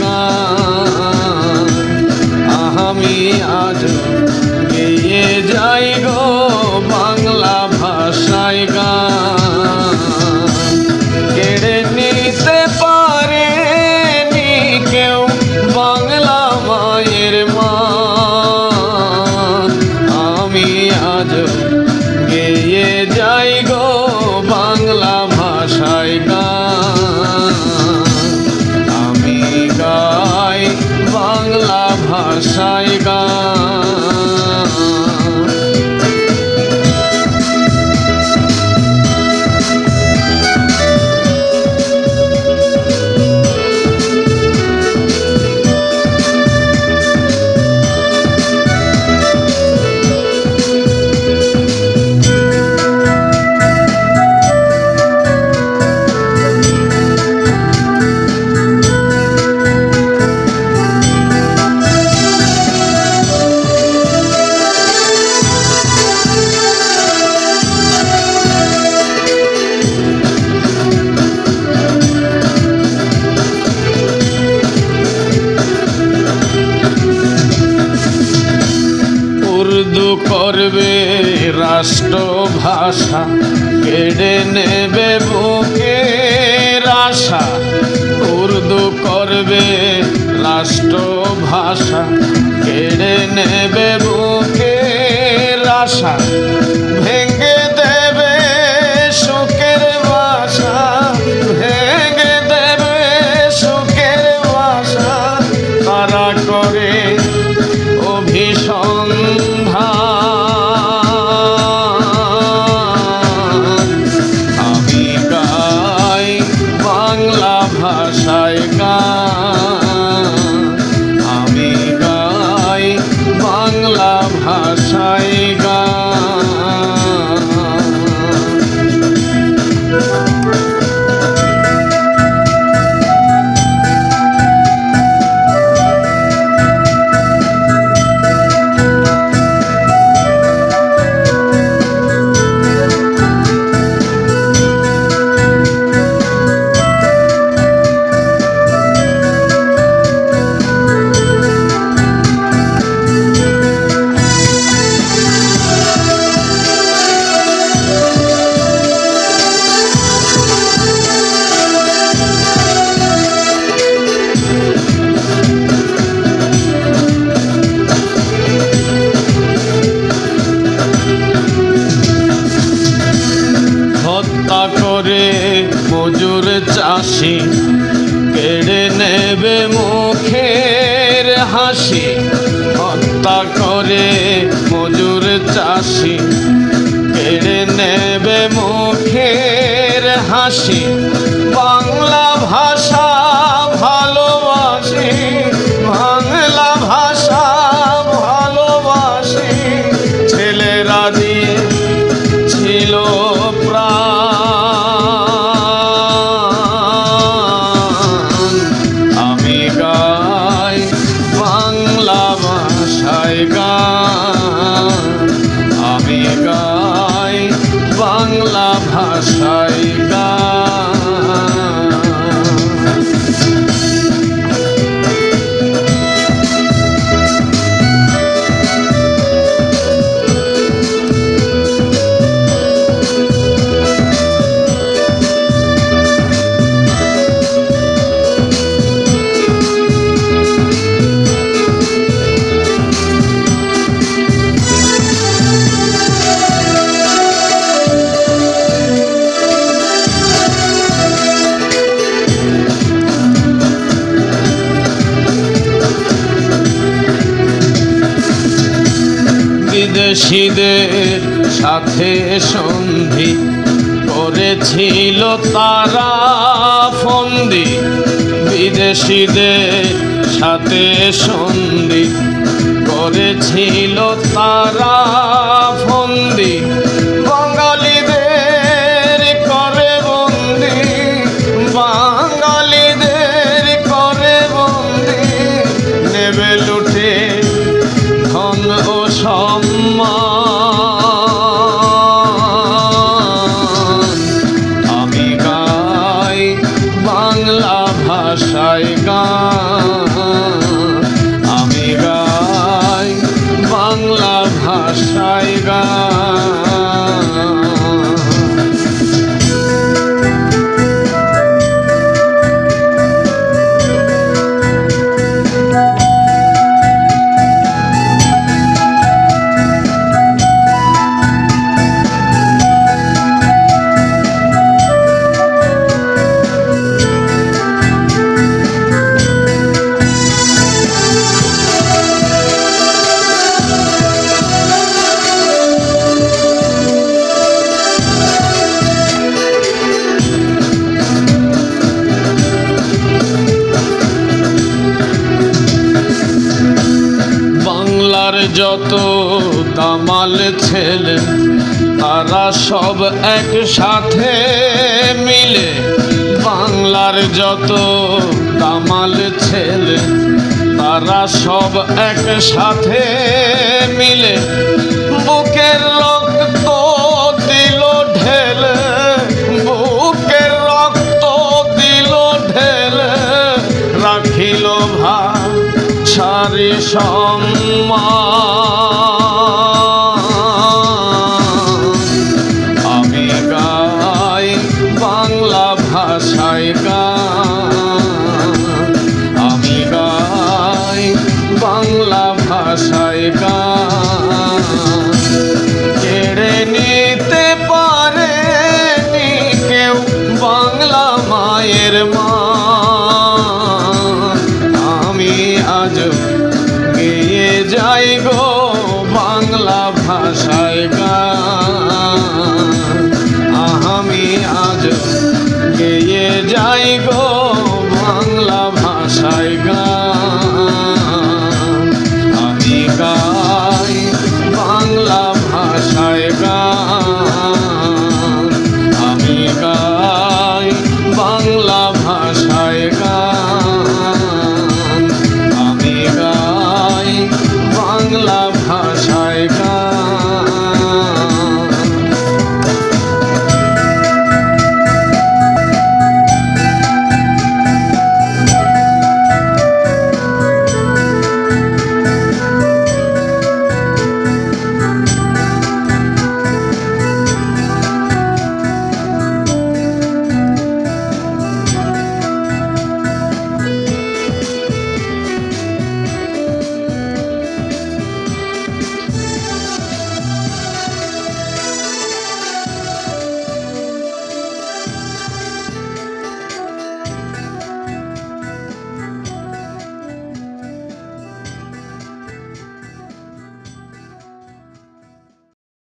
গো বাংলা ভাষায় রাষ্ট্রভাষা কেড়ে নেবে বুকের আশা। উর্দু করবে রাষ্ট্রভাষা। কেড়ে নেবে বুকের আশা। বাংলা ভাষায় গান। আমি গাই বাংলা ভাষায় মজুর চাষি কেড়ে নেবে মুখের হাসি। বাংলা ভাষা বাংলা ভাষায়। বিদেশিদের সাথে সন্ধি করেছিল তারা ফন্দি। বিদেশিদের সাথে সন্ধি করেছিল তারা ফন্দি। বাঙালিদের করে বন্দি, বাঙালিদের করে বন্দি। নেবে কামাল ছেলে, তারা সব একসাথে মিলে বাংলার যত কামাল ছেলে, তারা সব একসাথে মিলে বুকের রক্ত দিল ঢেলে, বুকের রক্ত দিল ঢেলে, রাখিল ভাষারি সম্মান। ভাষায় গা আমি গাই বাংলা ভাষায় গা I got.